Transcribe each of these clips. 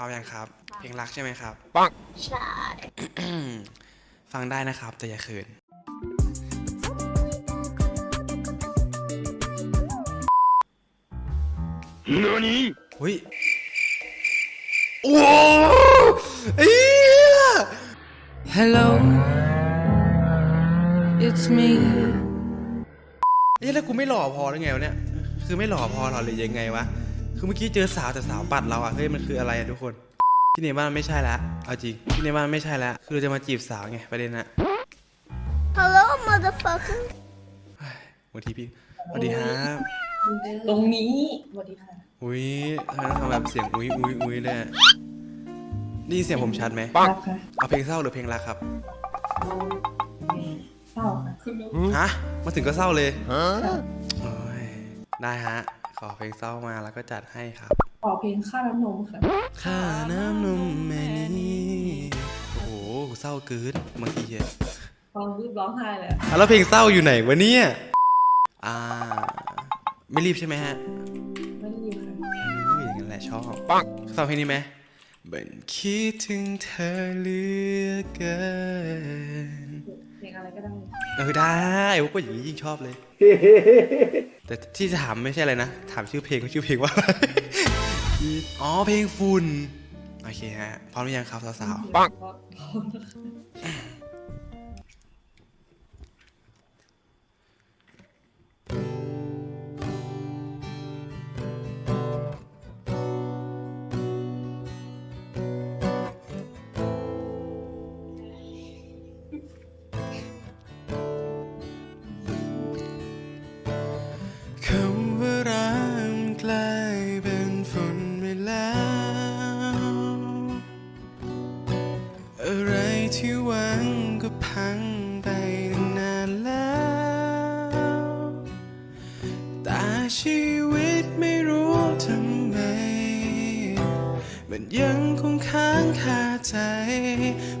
พร้อมยังครับ เพลงรักใช่ไหมครับใช่ฟังได้นะครับ แต่อย่าเขิน何อุ้ยโอ้เอ้ย Hello, it's me. เอ้ยแล้วกูไม่หล่อพอหรือไงวะเนี่ย คือไม่หล่อพอหรอหรือยังไงวะ คือเมื่อกี้เจอสาวแต่สาวปัดเราอะเฮ้ยมันคืออะไรอะทุกคนที่ในบ้านไม่ใช่ละเอาจริงที่ในบ้านไม่ใช่ละคือเราจะมาจีบสาวไงประเด็นนะฮัลโหล motherfucker บางทีพี่สวัสดีครับตรงนี้สวัสดีค่ะอุ้ยทำไมต้องทำแบบเสียงอุ้ยอุ้ยอุ้ยเลยอะได้ยินเสียงผมชัดไหมรักค่ะเอาเพลงเศร้าหรือเพลงรักครับเศร้าค่ะคุณลูกฮะมาถึงก็เศร้าเลยโอ้ยได้ฮะ ขอเพลงเศร้ามาแล้วก็จัดให้ครับ ขอเพลงค่าน้ำนมค่ะค่าน้ำนมแม่นี้โอ้โหเศร้าเกินบางทีอะฟังปุ๊บร้องไห้เลยอะอะแล้วเพลงเศร้าอยู่ไหนวะเนี่ยอ่า ไม่รีบใช่ไหมฮะไม่ได้ยินค่ะอุ้ยอย่างนั้นแหละชอบปังฟังเพลงนี้ไหมบันคิดถึงเธอเหลือเกินเพลงอะไรก็ได้เออได้โอ้ก็อย่างนี้ยิ่งชอบเลย แต่ที่จะถามไม่ใช่อะไรนะ ถามชื่อเพลงว่าชื่อเพลงว่าอะไรอ๋อเพลงฝุ่น โอเคฮะ พร้อมหรือยังครับสาวปังๆ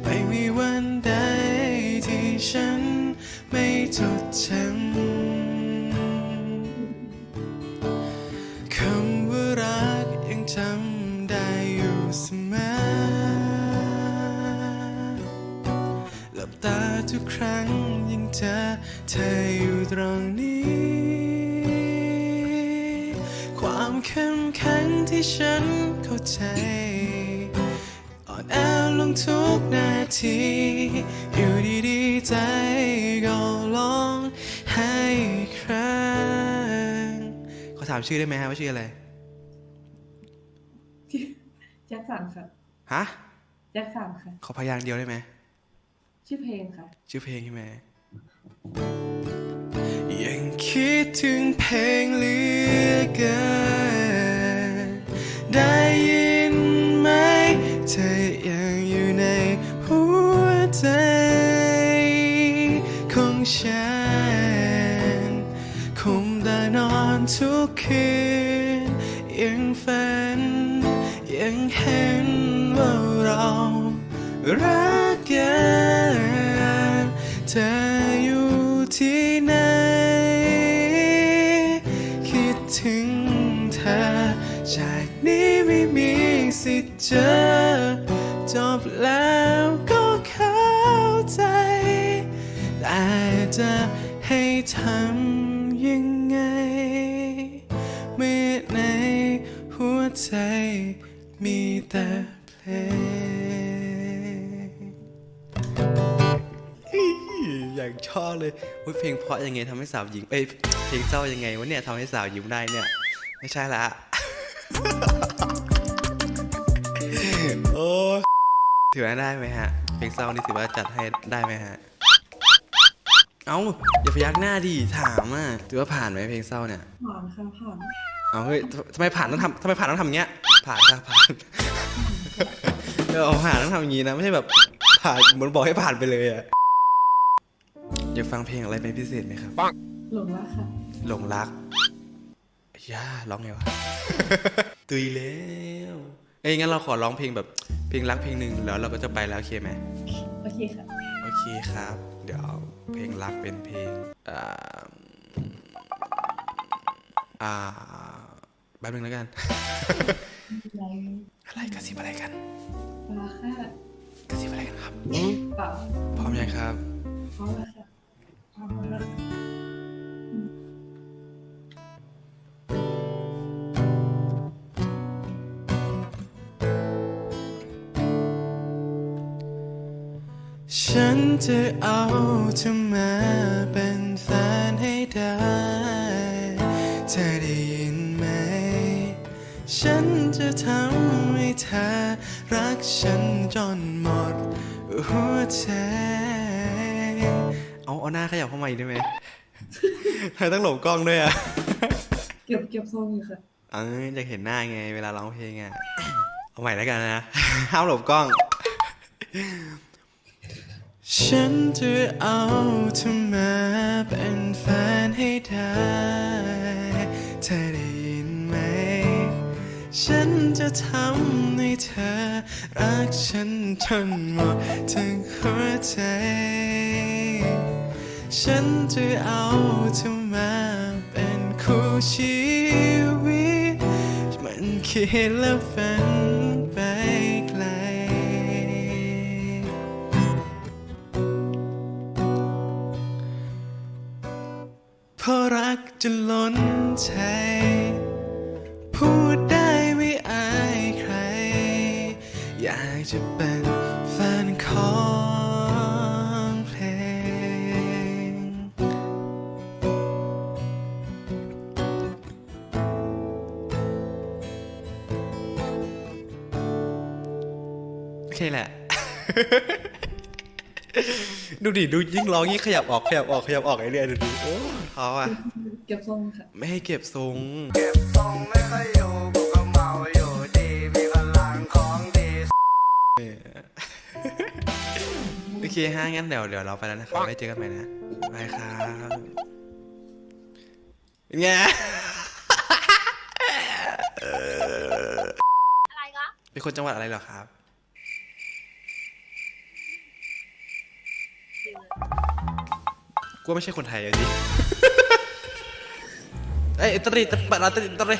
ไม่มีวันใดที่ฉันไม่จดจำคำว่ารักยังจำได้อยู่เสมอหลับตาทุกครั้งยังเจอเธออยู่ตรงนี้ ความเข้มแข็งที่ฉันเข้าใจ แอลงทุกนาที อยู่ดีๆใจก็ร้องให้ครั้งขอถามชื่อได้ไหมฮะว่าชื่ออะไร แจ็คสันค่ะ ฮะ แจ็คสันค่ะ ขอพยางค์เดียวได้ไหม ชื่อเพลงค่ะ ชื่อเพลงใช่ไหม ยังคิดถึงเพลงเหลือเกินได้ยินไหม เธอยังอยู่ในหัวใจของฉันคงได้นอนทุกคืนยังฝันยังเห็นว่าเรารักกันเธออยู่ที่ไหนคิดถึงเธอจากนี้ไม่มีสิทธิ์เจอ จบแล้วก็เข้าใจ แต่จะให้ทำยังไง เมื่อในหัวใจมีแต่เพลงอย่างชอบเลยวเพลงเพราะยังไงทำให้สาวหญิงเอ้ยเพลงเศร้ายังไงวะเนี่ยทำให้สาวยิ้มได้เนี่ย ไม่ใช่ละ ถือว่าได้ไหมฮะ เพลงเศร้านี่ถือว่าจัดให้ได้ไหมฮะ เอ้าอย่าพยักหน้าดิถามอะถือว่าผ่านไหมเพลงเศร้าเนี่ย ผ่านค่ะผ่านเอาเฮ้ยททำไมผ่านต้องทำทำไมผ่านต้องทำอย่างเงี้ย ผ่านครับผ่านเออเอาผ่านต้องทำอย่างงี้นะไม่ใช่แบบผ่านเหมือนบอกให้ผ่านไปเลยอะอยากฟังเพลงอะไรเป็นพิเศษไหมครับ หลงรักค่ะ หลงรักย่าร้องไงวะ ตุยแล้ว เอ้ยงั้นเราขอร้องเพลงแบบ เพลงรักเพลงหนึ่งแล้วเราก็จะไปแล้วโอเคไหมโอเคค่ะ โอเคครับ เดี๋ยวเอาเพลงรักเป็นเพลงอ่าอ่าแป๊บนึงแล้วกัน อะไรอะไรกระซิบอะไรกันปลาค่ะกระซิบอะไรกันครับ เปล่าพร้อมยังครับ พร้อมแล้วค่ะพร้อมแล้ว จะเอาเธอมาเป็นแฟนให้ได้เธอได้ยินไหม ฉันจะทำให้เธอรักฉันจนหมดหัวใจเอาเอาหน้าขยับเข้ามาอีกได้ไหมเธอต้องหลบกล้องด้วยอะเก็บเก็บทรงอยู่ค่ะเออจะเห็นหน้าไง เวลาร้องเพลงอะ เอาใหม่แล้วกันนะ ห้ามหลบกล้อง ฉันจะเอาเธอมาเป็นแฟนให้ได้เธอได้ยินไหม ฉันจะทำให้เธอรักฉันจนหมดทั้งหัวใจ ฉันจะเอาเธอมาเป็นคู่ชีวิต มันคิดและฝัน ใจ พูดได้ไม่อายใคร อยากจะเป็นแฟนของเพลง โอเคแหละ ดูดิดูยิ่งร้องยิ่งขยับออกขยับออกขยับออกไอเรื่อยๆดูดิโอ้ท้ออะ เก็บทรงค่ะ ไม่ให้เก็บทรงทรงไม่ค่อยอยู่กูก็เมาอยู่ดีมีพลังของดีโอเคฮะงั้นเดี๋ยวเดี๋ยวเราไปแล้วนะครับไว้เจอกันใหม่นะบายครับเป็นไงอะไรก็เป็นคนจังหวัดอะไรเหรอครับ กูไม่ใช่คนไทยอะดิเอ้ยตรีตบะลาตรีตรี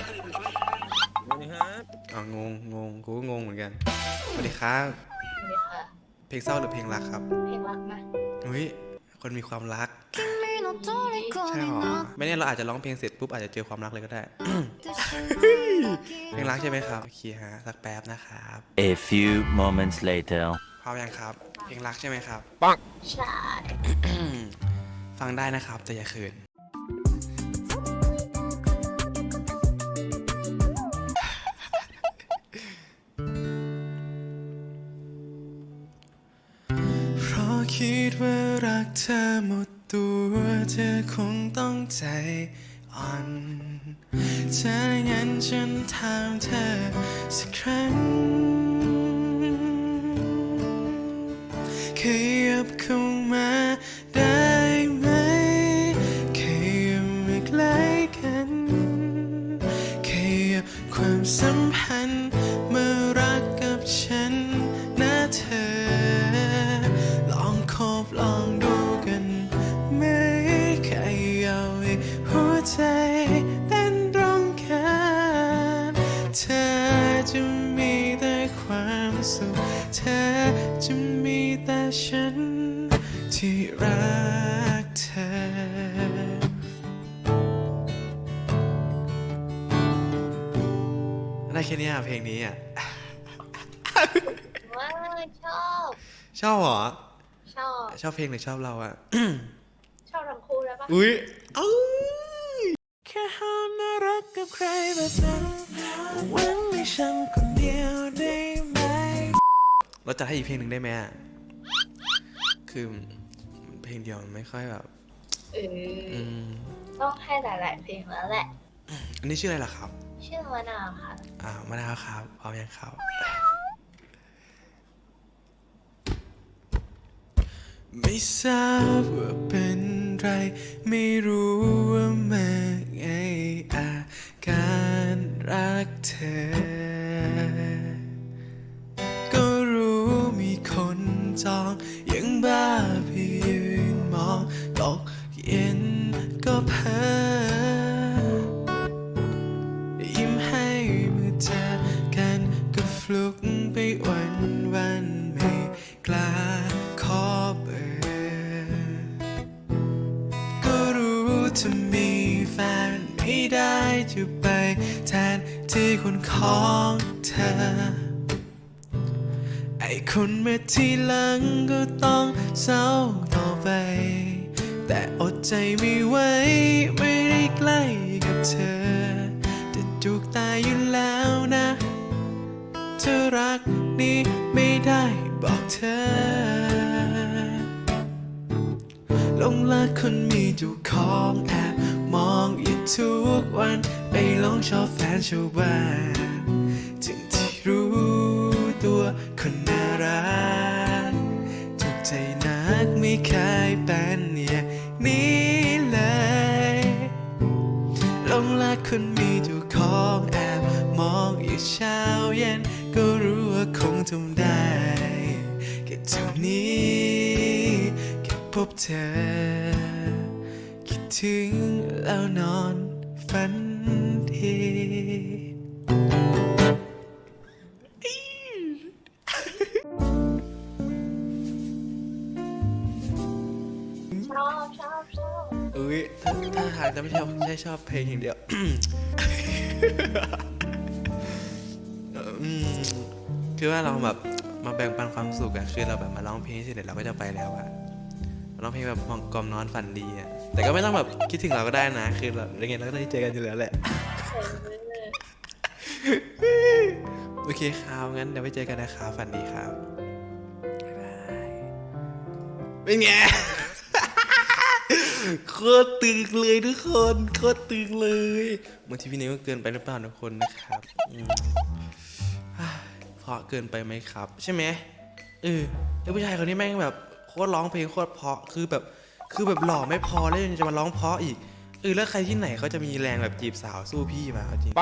อะงงงงกูก็งงเหมือนกันสวัสดีครับเพลงเศร้าหรือเพลงรักครับเพลงรักนะอุ้ยคนมีความรักใช่หรอไม่แน่เราอาจจะร้องเพลงเสร็จปุ๊บอาจจะเจอความรักเลยก็ได้ เพลงรักใช่ไหมครับโอเคฮะสักแป๊บนะครับ A few moments later. พร้อมยังครับ เพลงรักใช่ไหมครับปังใช่ ฟังได้นะครับแต่อย่าเขินเพราะคิดว่ารักเธอหมดตัวเธอคงต้องใจอ่อนถ้างั้นฉันถามเธอสักครั้ง จะมีแต่ฉันที่รักเธอได้แค่เนี้ยเพลงนี้อะ ว้าชอบ ชอบเหรอ ชอบ ชอบเพลงหรือชอบเราอะ ชอบทั้งคู่แล้วปะอุ้ยเอ้ยแค่ห้ามน่ารักกับใครแบบนั้นหวังให้ฉันคนเดียวได้ไหม เราจะให้อีกเพลงหนึ่งได้ไหมอะคือเพลงเดียวมันไม่ค่อยแบบเอออืมต้องให้หลายๆเพลงแล้วแหละ อันนี้ชื่ออะไรล่ะครับ ชื่อมะนาวค่ะ อ่ามะนาวครับพร้อมยังครับ ไม่ทราบว่าเป็นไร ไม่รู้ว่าเมื่อไงอาการรักเธอ ของเธอ ไอคนเมาทีหลังก็ต้องเศร้าต่อไป แต่อดใจไม่ไหวไม่ได้ใกล้กับเธอ จะจุกตายอยู่แล้วนะ เธอรักนี้ไม่ได้บอกเธอลงรักคนมีเจ้าของแอบมองอยู่ทุกวัน หลงชอบแฟนชาวบ้านถึงที่รู้ตัวคนน่ารักถูกใจนักไม่เคยเป็นอย่างนี้เลยหลงรักคนมีเจ้าของแอบมองอยู่เช้าเย็นก็รู้ว่าคงทำได้แค่เท่านี้แค่พบเธอ คิดถึงแล้วนอนฝัน ดีชอบชอบชอบอุ้ยถ้าถ้าทางจะไม่ชอบใช่ชอบเพลงอย่างเดียวอืมคือว่าเราแบบมาแบ่งปันความสุขอะคือเราแบบมาร้องเพลงเสร็จเดี๋ยวเราก็จะไปแล้วอะร้องเพลงแบบมองกลอมนอนฝันดีอะแต่ก็ไม่ต้องแบบคิดถึงเราก็ได้นะ คือเรายังไงเราก็ได้เจอกันอยู่แล้วแหละ โอเคครับงั้นเดี๋ยวไปเจอกันนะครับฝันดีครับบ๊ายบายเป็นไงโคตรตึงเลยทุกคนโคตรตึงเลยบางทีพี่เนยก็เกินไปหรือเปล่าทุกคนนะครับอืมเพราะเกินไปไหมครับ ใช่ไหมเออไอ้ผู้ชายคนนี้แม่งแบบโคตรร้องเพลงโคตรเพราะคือแบบคือแบบหล่อไม่พอแล้วยังจะมาร้องเพราะอีก เออแล้วใครที่ไหนเขาจะมีแรงแบบจีบสาวสู้พี่มาเอาจริง